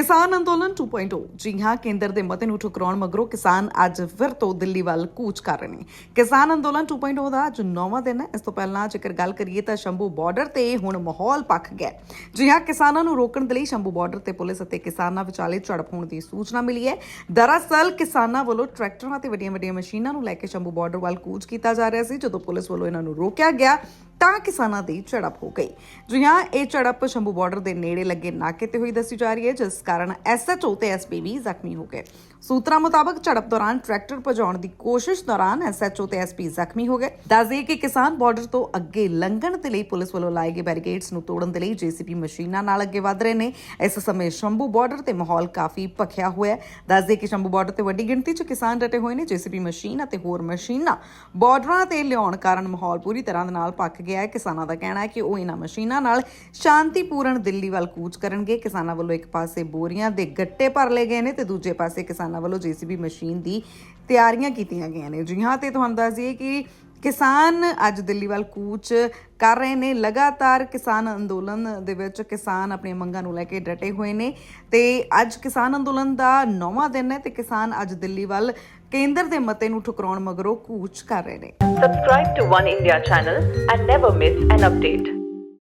ਕਿਸਾਨ ਅੰਦੋਲਨ 2.0 ਜੀ ਹਾਂ, ਕੇਂਦਰ ਦੇ ਮਤੇ ਨੂੰ ਠੁਕਰਾਉਣ ਮਗਰੋਂ ਕਿਸਾਨ ਅੱਜ ਫਿਰ ਤੋਂ ਦਿੱਲੀ ਵੱਲ ਕੂਚ ਕਰ ਰਹੇ ਨੇ। ਕਿਸਾਨ ਅੰਦੋਲਨ 2.0 ਦਾ ਅੱਜ ਨੌਵਾਂ ਦਿਨ ਹੈ। ਇਸ ਤੋਂ ਪਹਿਲਾਂ ਜੇਕਰ ਗੱਲ ਕਰੀਏ ਤਾਂ ਸ਼ੰਭੂ ਬਾਰਡਰ ਤੇ ਹੁਣ ਮਾਹੌਲ ਪੱਕ ਗਿਆ ਜੀ ਹਾਂ, ਕਿਸਾਨਾਂ ਨੂੰ ਰੋਕਣ ਦੇ ਲਈ ਸ਼ੰਭੂ ਬਾਰਡਰ ਤੇ ਪੁਲਿਸ ਅਤੇ ਕਿਸਾਨਾਂ ਵਿਚਾਲੇ ਝੜਪ ਹੋਣ ਦੀ ਸੂਚਨਾ ਮਿਲੀ ਹੈ। ਦਰਅਸਲ, ਕਿਸਾਨਾਂ ਵੱਲੋਂ ਟਰੈਕਟਰਾਂ ਤੇ ਵੱਡੀਆਂ-ਵੱਡੀਆਂ ਮਸ਼ੀਨਾਂ ਨੂੰ ਲੈ ਕੇ ਸ਼ੰਭੂ ਬਾਰਡਰ ਵੱਲ ਕੂਚ ਕੀਤਾ ਜਾ ਰਿਹਾ ਸੀ। ਜਦੋਂ ਪੁਲਿਸ ਵੱਲੋਂ ਇਹਨਾਂ ਨੂੰ ਰੋਕਿਆ ਗਿਆ ਤਾਂ ਕਿਸਾਨਾਂ ਦੀ ਝੜਪ ਹੋ ਗਈ। ਜੀ ਹਾਂ ਇਹ ਝੜਪ ਸ਼ੰਭੂ ਬਾਰਡਰ ਦੇ ਨੇੜੇ ਲੱਗੇ ਨਾਕੇ ਤੇ ਹੋਈ ਦੱਸੀ ਜਾ ਰਹੀ ਹੈ, ਜਿਸ ਕਾਰਨ ਐਸਐਚਓ ਤੇ ਐਸਪੀ ਵੀ ਜ਼ਖਮੀ ਹੋ ਗਏ। ਸੂਤਰਾਂ ਮੁਤਾਬਕ ਝੜਪ ਦੌਰਾਨ ਟਰੈਕਟਰ ਭਜਾਉਣ ਦੀ ਕੋਸ਼ਿਸ਼ ਦੌਰਾਨ ਐਸਐਚਓ ਤੇ ਐਸਪੀ ਜ਼ਖਮੀ ਹੋ ਗਏ। ਦੱਸਦੇ ਕਿ ਕਿਸਾਨ ਬਾਰਡਰ ਤੋਂ ਅੱਗੇ ਲੰਘਣ ਦੇ ਲਈ ਪੁਲਿਸ ਵੱਲੋਂ ਲਾਏ ਗਏ ਬੈਰੀਕੇਡਸ ਨੂੰ ਤੋੜਨ ਦੇ ਲਈ ਜੀਸੀਪੀ ਮਸ਼ੀਨਾਂ ਨਾਲ ਅੱਗੇ ਵਧ ਰਹੇ ਨੇ। ਇਸ ਸਮੇਂ ਸ਼ੰਭੂ ਬਾਰਡਰ ਤੇ ਮਾਹੌਲ ਕਾਫੀ ਭਖਿਆ ਹੋਇਆ ਹੈ। ਦੱਸਦੇ ਕਿ ਸ਼ੰਭੂ ਬਾਰਡਰ ਤੇ ਵੱਡੀ ਗਿਣਤੀ 'ਚ ਕਿਸਾਨ ਡਟੇ ਹੋਏ ਨੇ। ਜੀਸੀਪੀ ਮਸ਼ੀਨ ਅਤੇ ਹੋਰ ਮਸ਼ੀਨਾਂ ਬਾਰਡਰਾਂ ਤੇ ਲਿਆਉਣ ਕਾਰਨ ਮਾਹੌਲ ਪੂਰੀ ਤਰ੍ਹਾਂ ਦੇ ਨਾਲ ਪੱਕ ਗਿਆ ਹੈ। ਕਿਸਾਨਾਂ ਦਾ ਕਹਿਣਾ ਹੈ ਕਿ ਉਹ ਇਹਨਾਂ ਮਸ਼ੀਨਾਂ ਨਾਲ ਸ਼ਾਂਤੀਪੂਰਨ ਦਿੱਲੀ ਵੱਲ ਕੂਚ ਕਰਨਗੇ। ਕਿਸਾਨਾਂ ਵੱਲੋਂ ਇੱਕ ਪਾਸੇ ਬੋਰੀਆਂ ਦੇ ਗੱਟੇ ਭਰ ਲਏ ਗਏ ਨੇ ਤੇ ਦੂਜੇ ਪਾਸੇ ਕਿਸਾਨਾਂ ਵੱਲੋਂ ਜੀਸੀਬੀ ਮਸ਼ੀਨ ਦੀ ਤਿਆਰੀਆਂ ਕੀਤੀਆਂ ਗਈਆਂ ਨੇ। ਜੀ ਹਾਂ, ਤੇ ਤੁਹਾਨੂੰ ਦੱਸ ਦਈਏ ਕਿ ਕਿਸਾਨ ਅੱਜ ਦਿੱਲੀ ਵੱਲ ਕੂਚ ਕਰ ਰਹੇ ਨੇ ਲਗਾਤਾਰ ਕਿਸਾਨ ਅੰਦੋਲਨ ਦੇ ਵਿੱਚ ਕਿਸਾਨ ਆਪਣੀਆਂ ਮੰਗਾਂ ਨੂੰ ਲੈ ਕੇ ਡਟੇ ਹੋਏ ਨੇ ਤੇ ਅੱਜ ਕਿਸਾਨ ਅੰਦੋਲਨ ਦਾ 9ਵਾਂ ਦਿਨ ਹੈ ਤੇ ਕਿਸਾਨ ਅੱਜ ਦਿੱਲੀ ਵੱਲ ਕੇਂਦਰ ਦੇ ਮਤੇ ਨੂੰ ਠੁਕਰਾਉਣ ਮਗਰੋਂ ਕੂਚ ਕਰ ਰਹੇ ਨੇ Subscribe to One India channel and never miss an update.